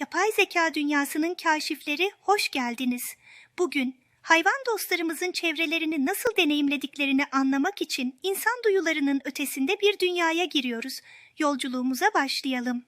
Yapay zeka dünyasının kaşifleri hoş geldiniz. Bugün hayvan dostlarımızın çevrelerini nasıl deneyimlediklerini anlamak için insan duyularının ötesinde bir dünyaya giriyoruz. Yolculuğumuza başlayalım.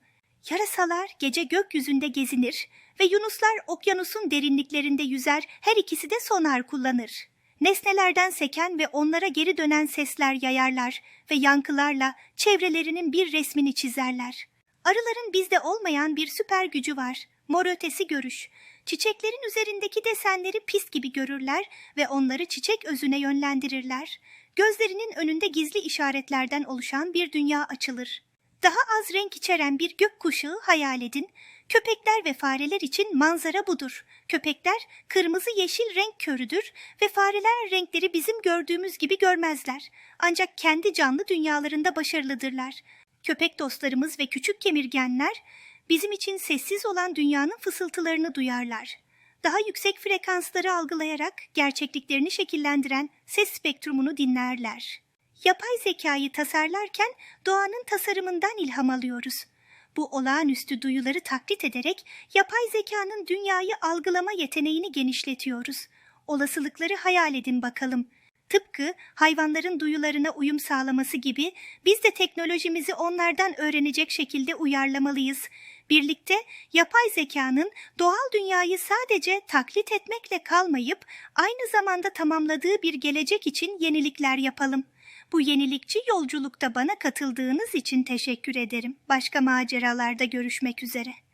Yarasalar gece gökyüzünde gezinir ve yunuslar okyanusun derinliklerinde yüzer, her ikisi de sonar kullanır. Nesnelerden seken ve onlara geri dönen sesler yayarlar ve yankılarla çevrelerinin bir resmini çizerler. Arıların bizde olmayan bir süper gücü var. Mor ötesi görüş. Çiçeklerin üzerindeki desenleri pis gibi görürler ve onları çiçek özüne yönlendirirler. Gözlerinin önünde gizli işaretlerden oluşan bir dünya açılır. Daha az renk içeren bir gök kuşağı hayal edin. Köpekler ve fareler için manzara budur. Köpekler kırmızı yeşil renk körüdür ve fareler renkleri bizim gördüğümüz gibi görmezler. Ancak kendi canlı dünyalarında başarılıdırlar. Köpek dostlarımız ve küçük kemirgenler bizim için sessiz olan dünyanın fısıltılarını duyarlar. Daha yüksek frekansları algılayarak gerçekliklerini şekillendiren ses spektrumunu dinlerler. Yapay zekayı tasarlarken doğanın tasarımından ilham alıyoruz. Bu olağanüstü duyuları taklit ederek yapay zekanın dünyayı algılama yeteneğini genişletiyoruz. Olasılıkları hayal edin bakalım. Tıpkı hayvanların duyularına uyum sağlaması gibi biz de teknolojimizi onlardan öğrenecek şekilde uyarlamalıyız. Birlikte yapay zekanın doğal dünyayı sadece taklit etmekle kalmayıp aynı zamanda tamamladığı bir gelecek için yenilikler yapalım. Bu yenilikçi yolculukta bana katıldığınız için teşekkür ederim. Başka maceralarda görüşmek üzere.